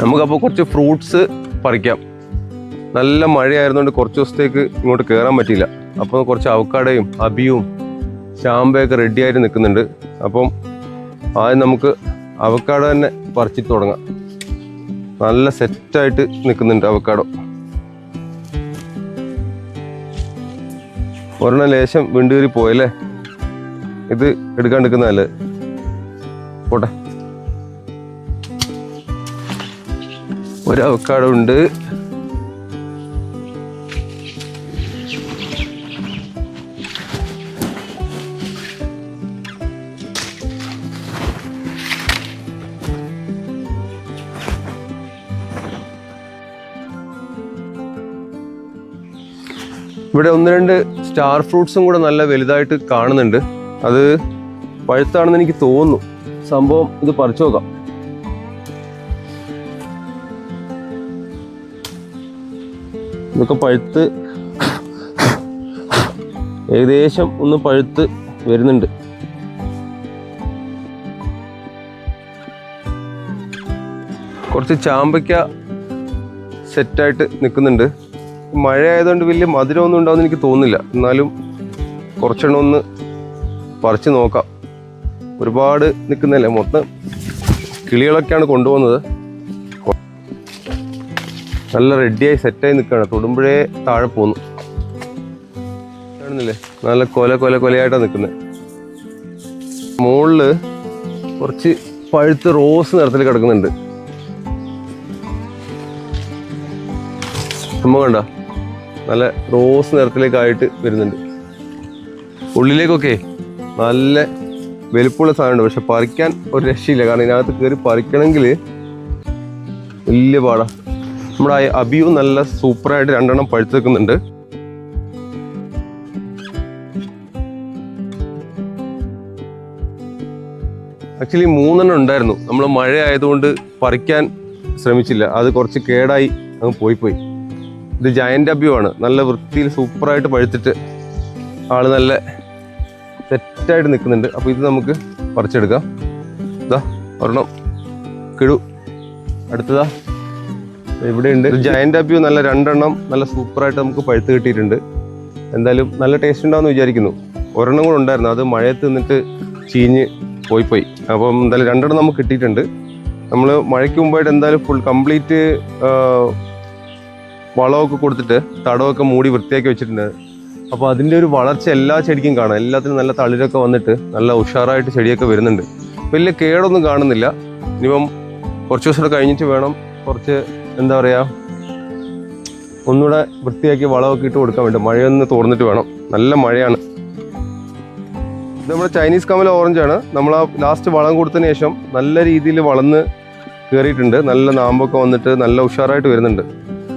നമുക്കപ്പോൾ കുറച്ച് ഫ്രൂട്ട്സ് പറിക്കാം. നല്ല മഴയായിരുന്നുകൊണ്ട് കുറച്ച് ദിവസത്തേക്ക് ഇങ്ങോട്ട് കയറാൻ പറ്റിയില്ല. അപ്പോൾ കുറച്ച് അവക്കാടയും അബിയും ചാമ്പയൊക്കെ റെഡി ആയിട്ട് നിൽക്കുന്നുണ്ട്. അപ്പം ആദ്യം നമുക്ക് അവക്കാടോ തന്നെ പറിച്ചിട്ട് തുടങ്ങാം. നല്ല സെറ്റായിട്ട് നിൽക്കുന്നുണ്ട് അവക്കാടോ. ഒരെണ്ണം ലേശം വിണ്ടുകീറി പോയല്ലേ? ഇത് എടുക്കാണ്ടിരിക്കുന്നതല്ലേ പോട്ടെ. ഒരു അവക്കാടോ ഉണ്ട്. ഇവിടെ ഒന്ന് രണ്ട് സ്റ്റാർ ഫ്രൂട്ട്സും കൂടെ നല്ല വലുതായിട്ട് കാണുന്നുണ്ട്. അത് പഴുത്താണെന്ന് എനിക്ക് തോന്നുന്നു. സംഭവം ഇത് പറിച്ചു നോക്കാം. ഇതൊക്കെ പഴുത്ത് ഏകദേശം ഒന്ന് പഴുത്ത് വരുന്നുണ്ട്. കുറച്ച് ചാമ്പയ്ക്ക സെറ്റായിട്ട് നിൽക്കുന്നുണ്ട്. മഴ ആയതുകൊണ്ട് വലിയ മധുരമൊന്നും ഉണ്ടാവുമെന്ന് എനിക്ക് തോന്നുന്നില്ല. എന്നാലും കുറച്ചെണ്ണം ഒന്ന് പറിച്ച് നോക്കാം. ഒരുപാട് നിൽക്കുന്നില്ല. മൊത്തം കിളികളൊക്കെയാണ് കൊണ്ടുപോകുന്നത്. നല്ല റെഡിയായി സെറ്റായി നിൽക്കുകയാണ് തൊടുമ്പോഴേ താഴെ പോന്നു. കാണുന്നില്ലേ? നല്ല കൊല കൊല കൊലയായിട്ടാണ് നിൽക്കുന്നത് മുകളിൽ കുറച്ച് പഴുത്ത് റോസ് നിറത്തിൽ കിടക്കുന്നുണ്ട്. നമ്മ കണ്ട? നല്ല റോസ് നിറത്തിലേക്കായിട്ട് വരുന്നുണ്ട്. ഉള്ളിലേക്കൊക്കെ നല്ല വലിപ്പമുള്ള സാധനമുണ്ട്. പക്ഷെ പറിക്കാൻ ഒരു രക്ഷയില്ല. കാരണം ഇതിനകത്ത് കയറി പറിക്കണമെങ്കിൽ വലിയ പാടാ. നമ്മുടെ അബിയു നല്ല സൂപ്പറായിട്ട് രണ്ടെണ്ണം പഴുത്തേക്കുന്നുണ്ട് ആക്ച്വലി മൂന്നെണ്ണം ഉണ്ടായിരുന്നു. നമ്മൾ മഴ ആയതുകൊണ്ട് പറിക്കാൻ ശ്രമിച്ചില്ല. അത് കുറച്ച് കേടായി അങ്ങ് പോയി പോയി ഇത് ജയന്റ് അബ്യൂ ആണ്. നല്ല വൃത്തിയിൽ സൂപ്പറായിട്ട് പഴുത്തിട്ട് ആൾ നല്ല സെറ്റായിട്ട് നിൽക്കുന്നുണ്ട്. അപ്പോൾ ഇത് നമുക്ക് പറിച്ചെടുക്കാം. ഇതാ ഒരെണ്ണം കിടു. അടുത്തതാ. ഇവിടെയുണ്ട്. ജയന്റ് അബ്യൂ നല്ല രണ്ടെണ്ണം നല്ല സൂപ്പറായിട്ട് നമുക്ക് പഴുത്ത് കിട്ടിയിട്ടുണ്ട്. എന്തായാലും നല്ല ടേസ്റ്റ് ഉണ്ടാവുമെന്ന് വിചാരിക്കുന്നു. ഒരെണ്ണം കൂടെ ഉണ്ടായിരുന്നു. അത് മഴയത്ത് നിന്നിട്ട് ചീഞ്ഞ് പോയി പോയി. അപ്പം എന്തായാലും രണ്ടെണ്ണം നമുക്ക് കിട്ടിയിട്ടുണ്ട്. നമ്മൾ മഴയ്ക്ക് മുമ്പായിട്ട് എന്തായാലും ഫുൾ കംപ്ലീറ്റ് വളമൊക്കെ കൊടുത്തിട്ട് തടമൊക്കെ മൂടി വൃത്തിയാക്കി വെച്ചിട്ടുണ്ട്. അപ്പോൾ അതിന്റെ ഒരു വളർച്ച എല്ലാ ചെടിക്കും കാണാം. എല്ലാത്തിനും നല്ല തളിരൊക്കെ വന്നിട്ട് നല്ല ഉഷാറായിട്ട് ചെടിയൊക്കെ വരുന്നുണ്ട്. വലിയ കേടൊന്നും കാണുന്നില്ല. ഇനിയിപ്പം കുറച്ച് ദിവസം കഴിഞ്ഞിട്ട് വേണം കുറച്ച് എന്താ പറയുക ഒന്നുകൂടെ വൃത്തിയാക്കി വളമൊക്കെ ഇട്ട് കൊടുക്കാൻ വേണ്ടി മഴയൊന്ന് തോർന്നിട്ട് വേണം. നല്ല മഴയാണ്. ഇത് നമ്മുടെ ചൈനീസ് കമൽ ഓറഞ്ചാണ് നമ്മൾ ആ ലാസ്റ്റ് വളം കൊടുത്തതിന് ശേഷം നല്ല രീതിയിൽ വളർന്ന് കയറിയിട്ടുണ്ട് നല്ല നാമ്പൊക്കെ വന്നിട്ട് നല്ല ഉഷാറായിട്ട് വരുന്നുണ്ട്.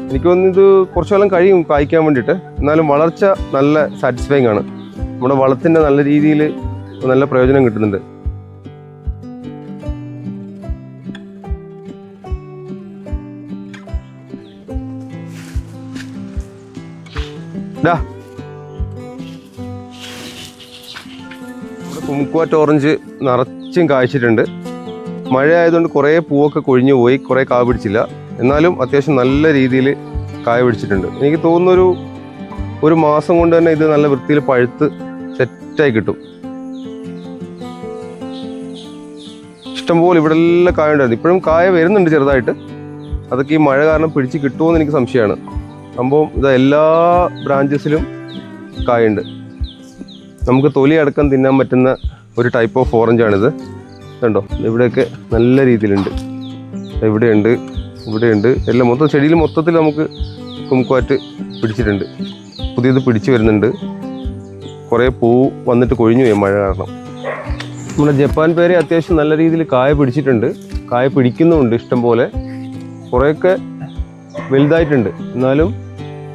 എനിക്ക് തോന്നുന്നു ഇത് കുറച്ചു കാലം കഴിയും കായ്ക്കാൻ വേണ്ടിയിട്ട്. എന്നാലും വളർച്ച നല്ല സാറ്റിസ്ഫൈങ് ആണ്. നമ്മുടെ വളത്തിന്റെ നല്ല രീതിയിൽ നല്ല പ്രയോജനം കിട്ടുന്നുണ്ട്. ഡാ കുമുക്കുവാറ്റ് ഓറഞ്ച് നിറച്ചും കായ്ച്ചിട്ടുണ്ട്. മഴ ആയതുകൊണ്ട് കുറേ പൂവൊക്കെ കൊഴിഞ്ഞു പോയി കുറേ കാ പിടിച്ചില്ല. എന്നാലും അത്യാവശ്യം നല്ല രീതിയിൽ കായ പിടിച്ചിട്ടുണ്ട്. എനിക്ക് തോന്നുന്നൊരു ഒരു മാസം കൊണ്ട് തന്നെ ഇത് നല്ല വൃത്തിയിൽ പഴുത്ത് സെറ്റായി കിട്ടും. ഇഷ്ടംപോലെ ഇവിടെ എല്ലാം കായ ഉണ്ടായിരുന്നു ഇപ്പോഴും കായ വരുന്നുണ്ട് ചെറുതായിട്ട്. അതൊക്കെ ഈ മഴ കാരണം പിടിച്ച് കിട്ടുമോ എന്ന് എനിക്ക് സംശയമാണ്. സംഭവം ഇത് എല്ലാ ബ്രാഞ്ചസിലും കായുണ്ട്. നമുക്ക് തൊലി അടക്കം തിന്നാൻ പറ്റുന്ന ഒരു ടൈപ്പ് ഓഫ് ഓറഞ്ചാണിത് കണ്ടോ? ഇവിടെയൊക്കെ നല്ല രീതിയിലുണ്ട്. ഇവിടെയുണ്ട് ഇവിടെയുണ്ട്. എല്ലാം മൊത്തം ചെടിയിൽ മൊത്തത്തിൽ നമുക്ക് കുമുക്കുവാറ്റ് പിടിച്ചിട്ടുണ്ട്. പുതിയത് പിടിച്ചു വരുന്നുണ്ട്. കുറേ പൂ വന്നിട്ട് കൊഴിഞ്ഞു പോയി മഴ കാരണം. നമ്മുടെ ജപ്പാൻ പേരെ അത്യാവശ്യം നല്ല രീതിയിൽ കായ പിടിച്ചിട്ടുണ്ട്. കായ പിടിക്കുന്നുമുണ്ട് ഇഷ്ടം പോലെ കുറേയൊക്കെ വലുതായിട്ടുണ്ട്. എന്നാലും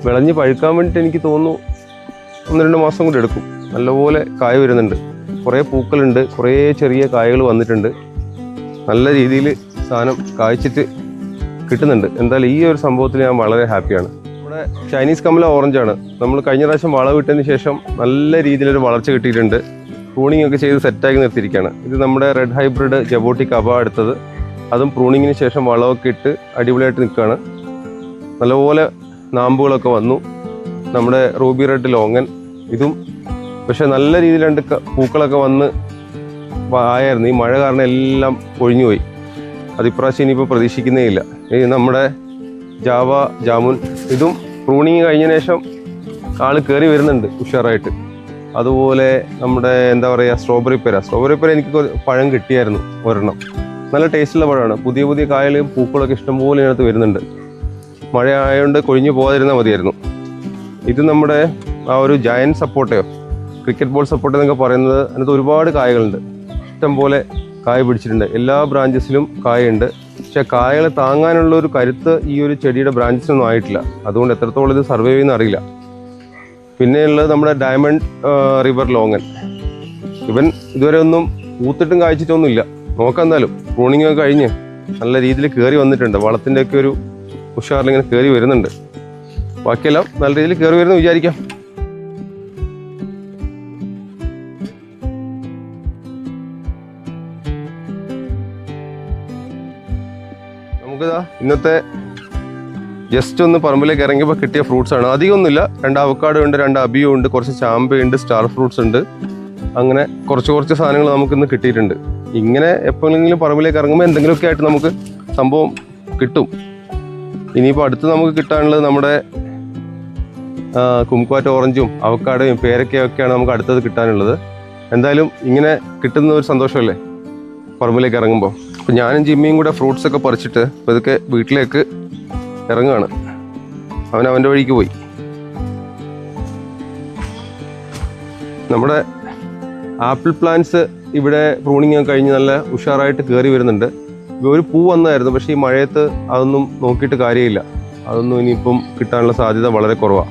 വിളഞ്ഞ് പഴുക്കാൻ വേണ്ടിയിട്ട് എനിക്ക് തോന്നുന്നു ഒന്ന് രണ്ട് മാസം കൂടി എടുക്കും. നല്ലപോലെ കായ വരുന്നുണ്ട്. കുറേ പൂക്കളുണ്ട്. കുറേ ചെറിയ കായകൾ വന്നിട്ടുണ്ട്. നല്ല രീതിയിൽ സാധനം കായ്ച്ചിട്ട് കിട്ടുന്നുണ്ട്. എന്തായാലും ഈ ഒരു സംഭവത്തിൽ ഞാൻ വളരെ ഹാപ്പിയാണ്. നമ്മുടെ ചൈനീസ് കമല ഓറഞ്ചാണ് നമ്മൾ കഴിഞ്ഞ പ്രാവശ്യം വളം വിട്ടതിന് ശേഷം നല്ല രീതിയിലൊരു വളർച്ച കിട്ടിയിട്ടുണ്ട്. പ്രൂണിംഗ് ഒക്കെ ചെയ്ത് സെറ്റാക്കി നിർത്തിയിരിക്കുകയാണ്. ഇത് നമ്മുടെ റെഡ് ഹൈബ്രിഡ് ജബോട്ടിക് അബ എടുത്തത്. അതും പ്രൂണിങ്ങിന് ശേഷം വളമൊക്കെ ഇട്ട് അടിപൊളിയായിട്ട് നിൽക്കുകയാണ്. നല്ലപോലെ നാമ്പുകളൊക്കെ വന്നു. നമ്മുടെ റൂബി റെഡ് ലോങ്ങൻ ഇതും പക്ഷെ നല്ല രീതിയിൽ രണ്ട് പൂക്കളൊക്കെ വന്ന് ആയായിരുന്നു. ഈ മഴ കാരണം എല്ലാം ഒഴിഞ്ഞുപോയി അത് ഇപ്രാവശ്യം ഇനിയിപ്പോൾ പ്രതീക്ഷിക്കുന്നേ ഇല്ല. ഈ നമ്മുടെ ജാവ ജാമുൻ ഇതും പ്രൂണിങ് കഴിഞ്ഞ ശേഷം ആൾ കയറി വരുന്നുണ്ട് ഉഷാറായിട്ട്. അതുപോലെ നമ്മുടെ എന്താ പറയുക സ്ട്രോബെറി പേര. സ്ട്രോബെറി പേര എനിക്ക് പഴം കിട്ടിയായിരുന്നു ഒരെണ്ണം. നല്ല ടേസ്റ്റുള്ള പഴമാണ്. പുതിയ പുതിയ കായലും പൂക്കളൊക്കെ ഇഷ്ടംപോലെ ഇതിനകത്ത് വരുന്നുണ്ട്. മഴ ആയതുകൊണ്ട് കൊഴിഞ്ഞു പോകാതിരുന്നാൽ മതിയായിരുന്നു. ഇത് നമ്മുടെ ആ ഒരു ജയൻ സപ്പോർട്ടയോ ക്രിക്കറ്റ് ബോൾ സപ്പോർട്ട് എന്നൊക്കെ പറയുന്നത് അതിനകത്ത് ഒരുപാട് കായകളുണ്ട്. ഇഷ്ടംപോലെ കായ പിടിച്ചിട്ടുണ്ട്. എല്ലാ ബ്രാഞ്ചസിലും കായുണ്ട് പക്ഷേ കായകളെ താങ്ങാനുള്ള ഒരു കരുത്ത് ഈ ഒരു ചെടിയുടെ ബ്രാഞ്ചസിനൊന്നും ആയിട്ടില്ല. അതുകൊണ്ട് എത്രത്തോളം ഇത് സർവൈവ് ചെയ്യുന്ന അറിയില്ല. പിന്നെയുള്ളത് നമ്മുടെ ഡയമണ്ട് റിവർ ലോങ്ങൻ ഇവൻ ഇതുവരെ ഒന്നും ഊത്തിട്ടും കായ്ച്ചിട്ടൊന്നുമില്ല. നോക്കാം എന്തായാലും. പ്രൂണിങ്ങൊക്കെ കഴിഞ്ഞ് നല്ല രീതിയിൽ കയറി വന്നിട്ടുണ്ട്. വളത്തിന്റെയൊക്കെ ഒരു ഉഷാറിൽ ഇങ്ങനെ കയറി വരുന്നുണ്ട്. ബാക്കിയെല്ലാം നല്ല രീതിയിൽ കയറി വരുന്നു വിചാരിക്കാം. നമുക്കിതാ ഇന്നത്തെ ജസ്റ്റ് ഒന്ന് പറമ്പിലേക്ക് ഇറങ്ങിയപ്പോൾ കിട്ടിയ ഫ്രൂട്ട്സ് ആണ്. അധികമൊന്നുമില്ല. രണ്ട് അവക്കാട് ഉണ്ട് രണ്ട് അബിയോ ഉണ്ട് കുറച്ച് ചാമ്പയുണ്ട് സ്റ്റാർ ഫ്രൂട്ട്സ് ഉണ്ട്. അങ്ങനെ കുറച്ച് കുറച്ച് സാധനങ്ങൾ നമുക്കിന്ന് കിട്ടിയിട്ടുണ്ട്. ഇങ്ങനെ എപ്പോഴെങ്കിലും പറമ്പിലേക്ക് ഇറങ്ങുമ്പോൾ എന്തെങ്കിലുമൊക്കെ ആയിട്ട് നമുക്ക് സംഭവം കിട്ടും. ഇനിയിപ്പോൾ അടുത്ത് നമുക്ക് കിട്ടാനുള്ളത് നമ്മുടെ കുംക്വാറ്റ് ഓറഞ്ചും അവക്കാടയും പേരക്കയൊക്കെയാണ് നമുക്ക് അടുത്തത് കിട്ടാനുള്ളത്. എന്തായാലും ഇങ്ങനെ കിട്ടുന്ന ഒരു സന്തോഷമല്ലേ? പറമ്പിലേക്ക് ഇറങ്ങുമ്പോൾ അപ്പം ഞാനും ജിമ്മിയും കൂടെ ഫ്രൂട്ട്സ് ഒക്കെ പറിച്ചിട്ട് അപ്പോൾ ഇതൊക്കെ വീട്ടിലേക്ക് ഇറങ്ങുകയാണ് അവൻ അവന്റെ വഴിക്ക് പോയി. നമ്മുടെ ആപ്പിൾ പ്ലാന്റ്സ് ഇവിടെ പ്രൂണിങ് കഴിഞ്ഞ് നല്ല ഉഷാറായിട്ട് കയറി വരുന്നുണ്ട്. ഒരു പൂ വന്നായിരുന്നു പക്ഷേ ഈ മഴയത്ത് അതൊന്നും നോക്കിയിട്ട് കാര്യമില്ല. അതൊന്നും ഇനിയിപ്പം കിട്ടാനുള്ള സാധ്യത വളരെ കുറവാണ്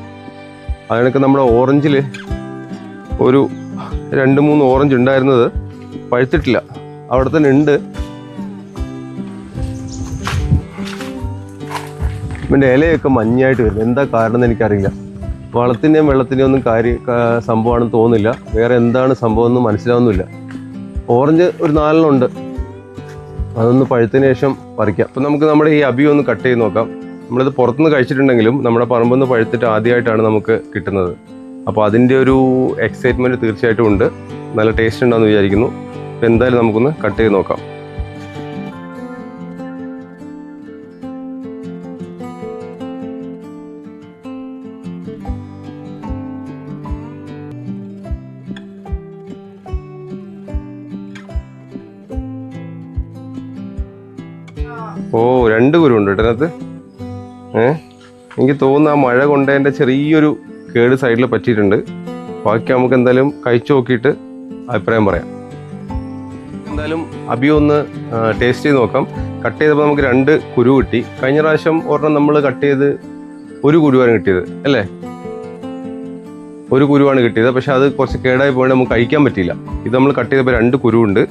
അതിനൊക്കെ നമ്മുടെ ഓറഞ്ചിൽ ഒരു രണ്ട് മൂന്ന് ഓറഞ്ച് ഉണ്ടായിരുന്നത് പഴുത്തിട്ടില്ല. അവിടെ തന്നെ ഉണ്ട്. ഇവന്റെ ഇലയൊക്കെ മഞ്ഞായിട്ട് വരുന്നത് എന്താ കാരണം എന്ന് എനിക്കറിയില്ല. വളത്തിന്റെയും വെള്ളത്തിന്റെയും ഒന്നും കാര്യ സംഭവമാണെന്ന് തോന്നുന്നില്ല. വേറെ എന്താണ് സംഭവം എന്ന് മനസ്സിലാവുന്നില്ല. ഓറഞ്ച് ഒരു നാലെണ്ണം ഉണ്ട്. അതൊന്ന് പഴുത്തതിന് ശേഷം പറിക്കാം. അപ്പം നമുക്ക് നമ്മുടെ ഈ അബി ഒന്ന് കട്ട് ചെയ്ത് നോക്കാം. നമ്മളിത് പുറത്തുനിന്ന് കഴിച്ചിട്ടുണ്ടെങ്കിലും നമ്മുടെ പറമ്പൊന്ന് പഴുത്തിട്ട് ആദ്യമായിട്ടാണ് നമുക്ക് കിട്ടുന്നത്. അപ്പോൾ അതിന്റെ ഒരു എക്സൈറ്റ്മെന്റ് തീർച്ചയായിട്ടും ഉണ്ട്. നല്ല ടേസ്റ്റ് ഉണ്ടാകുമെന്ന് വിചാരിക്കുന്നു. അപ്പോൾ എന്തായാലും നമുക്കൊന്ന് കട്ട് ചെയ്ത് നോക്കാം. ഓ രണ്ട് കുരുണ്ട് കേട്ടോ ഏ? എനിക്ക് തോന്നുന്നു ആ മഴ കൊണ്ടതിന്റെ ചെറിയൊരു കേട് സൈഡിൽ പറ്റിയിട്ടുണ്ട്. ബാക്കി നമുക്ക് എന്തായാലും കഴിച്ചു നോക്കിയിട്ട് അഭിപ്രായം പറയാം. എന്തായാലും അബി ഒന്ന് ടേസ്റ്റ് ചെയ്ത് നോക്കാം. കട്ട് ചെയ്തപ്പോൾ നമുക്ക് രണ്ട് കുരു കിട്ടി. കഴിഞ്ഞ പ്രാവശ്യം ഒരെണ്ണം നമ്മൾ കട്ട് ചെയ്ത് ഒരു കുരുവാണ് കിട്ടിയത് അല്ലേ? ഒരു കുരുവാണ് കിട്ടിയത്. പക്ഷെ അത് കുറച്ച് കേടായി പോയിട്ട് നമുക്ക് കഴിക്കാൻ പറ്റിയില്ല. ഇത് നമ്മൾ കട്ട് ചെയ്തപ്പോൾ രണ്ട് കുരുവുണ്ട്.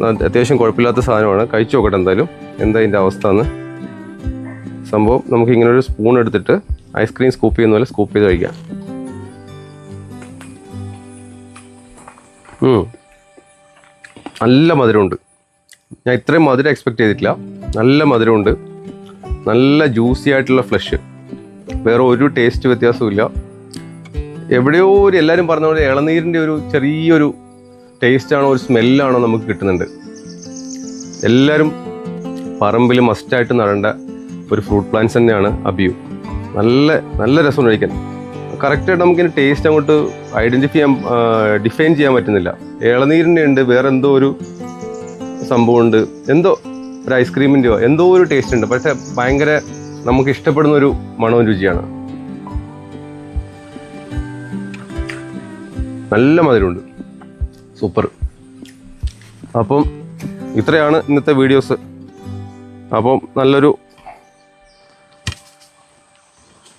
അത്യാവശ്യം കുഴപ്പമില്ലാത്ത സാധനമാണ്. കഴിച്ചു നോക്കട്ടെ എന്തായാലും. എന്താ ഇതിന്റെ അവസ്ഥ എന്ന് സംഭവം നമുക്ക് ഇങ്ങനെ ഒരു സ്പൂൺ എടുത്തിട്ട് ഐസ്ക്രീം സ്കൂപ്പ് ചെയ്യുന്ന പോലെ സ്കൂപ്പ് ചെയ്ത് കഴിക്കാം. നല്ല മധുരമുണ്ട്. ഞാൻ ഇത്രയും മധുരം എക്സ്പെക്ട് ചെയ്തിട്ടില്ല. നല്ല മധുരമുണ്ട്. നല്ല ജ്യൂസി ആയിട്ടുള്ള ഫ്ലഷ് വേറെ ഒരു ടേസ്റ്റ് വ്യത്യാസവും എവിടെയോ ഒരു എല്ലാവരും പറഞ്ഞ പോലെ ഇളനീരിന്റെ ഒരു ചെറിയൊരു ടേസ്റ്റ് ആണോ ഒരു സ്മെല്ലാണോ നമുക്ക് കിട്ടുന്നുണ്ട്. എല്ലാവരും പറമ്പിൽ മസ്റ്റായിട്ട് നടേണ്ട ഒരു ഫ്രൂട്ട് പ്ലാന്റ്സ് തന്നെയാണ് അബിയു. നല്ല നല്ല രസം കഴിക്കാൻ. കറക്റ്റായിട്ട് നമുക്കിതിന് ടേസ്റ്റ് അങ്ങോട്ട് ഐഡന്റിഫൈ ചെയ്യാൻ ഡിഫൈൻ ചെയ്യാൻ പറ്റുന്നില്ല. ഇളനീരിന്റെ ഉണ്ട് വേറെ എന്തോ ഒരു സംഭവമുണ്ട്. എന്തോ ഒരു ഐസ്ക്രീമിന്റെയോ എന്തോ ഒരു ടേസ്റ്റ് ഉണ്ട്. പക്ഷേ ഭയങ്കര നമുക്ക് ഇഷ്ടപ്പെടുന്ന ഒരു മണവും രുചിയാണ്. നല്ല മധുരമുണ്ട്. സൂപ്പർ. അപ്പം ഇത്രയാണ് ഇന്നത്തെ വീഡിയോസ്. അപ്പം നല്ലൊരു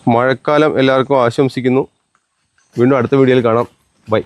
മഴക്കാലം എല്ലാവർക്കും ആശംസിക്കുന്നു. വീണ്ടും അടുത്ത വീഡിയോയിൽ കാണാം. ബൈ.